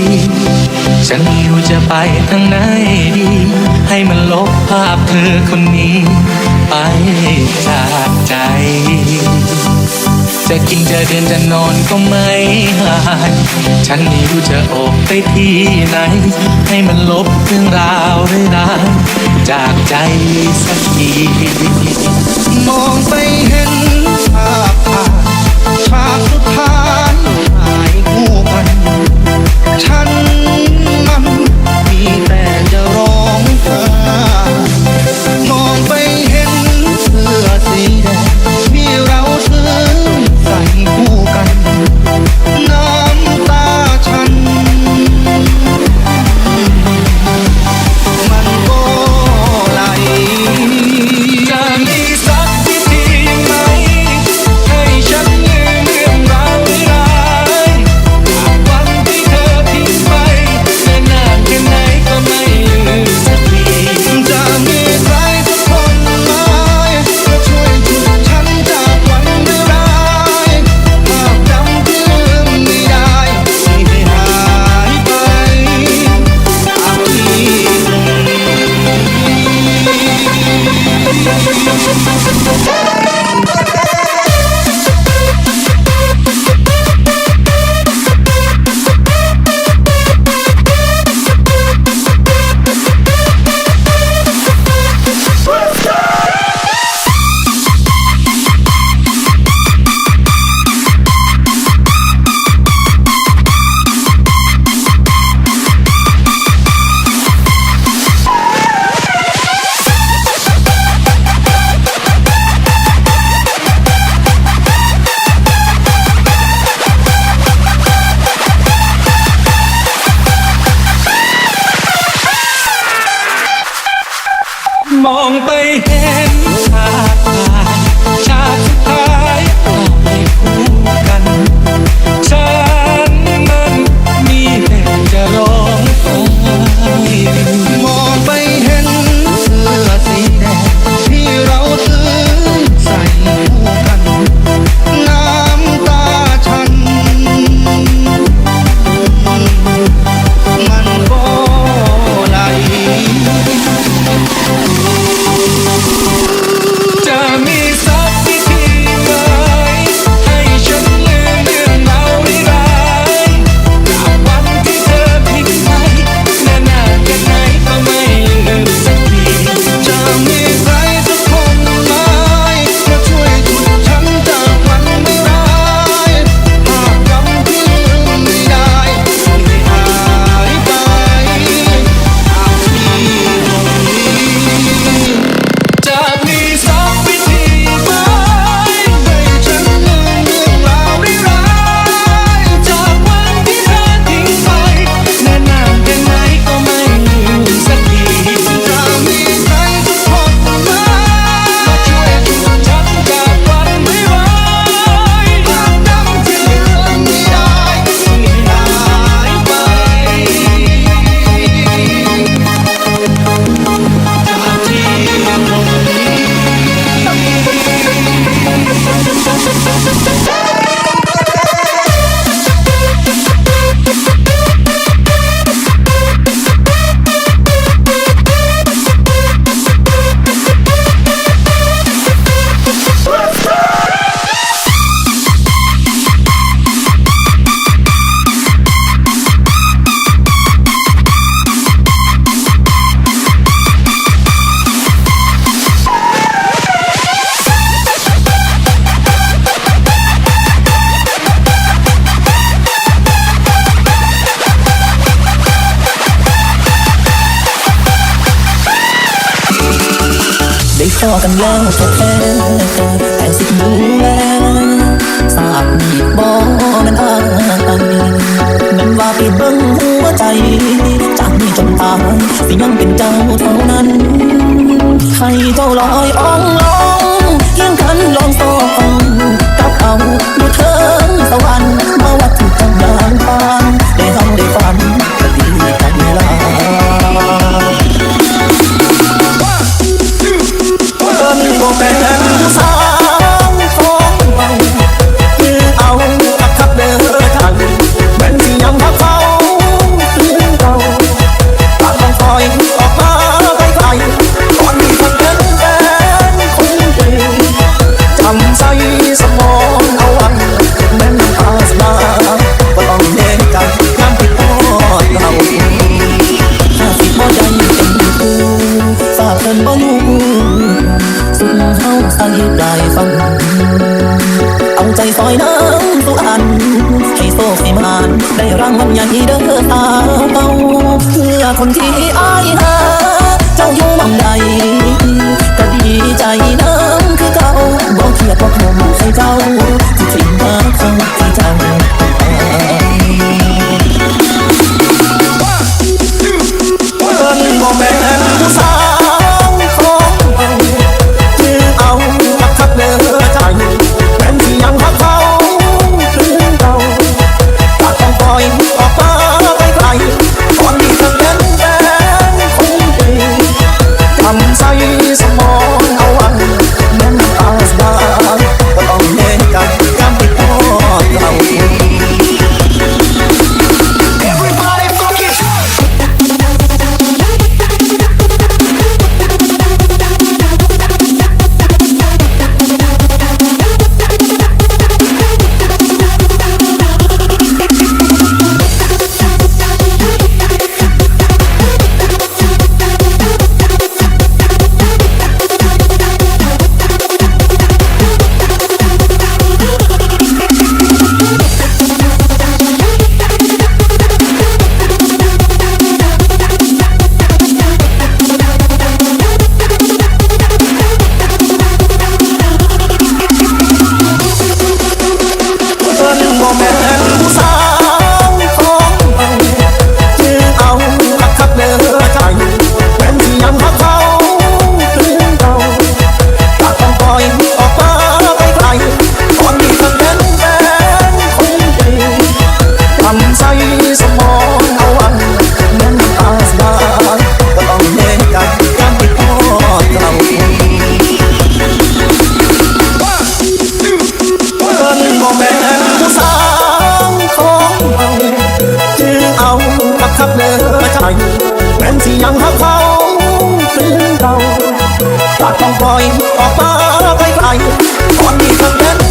ีฉันอยู่จะไปทางไหนดี ให้มันลบภาพเธอคนนี้ ไปจากใจ จะกินจะเดินจะนอนก็ไม่หายฉันไม่รู้จะอกไปที่ไหน ให้มันลบเรื่องราวไร้าจากใจสักทีมองไปเห็นภาพ mòn tay hết ก็กำลังจะเป็แต่สิรู้แล้วสาบมีบอกมันอ้ามันว่าไปเบังหัวใจ จากนี้จนตายสิยังเป็นเจ้าเท่านั้นให้เจ้าลอยอ่องลองเคียงกันลองสองกับเอาดูเธอ เฮาใส่ปลายฟัง เอาใจซอยน้ำสุอัน ให้โซสิมาน ได้รางวัลใหญ่เด้อสาวเอาเพื่อคนที่อายหาเจ้าอยู่มองใดายแม่นสิยังหักเขาเป็นเราตัดต้องปล่อยออกมาไกลไกๆตอนนี้ทำแค่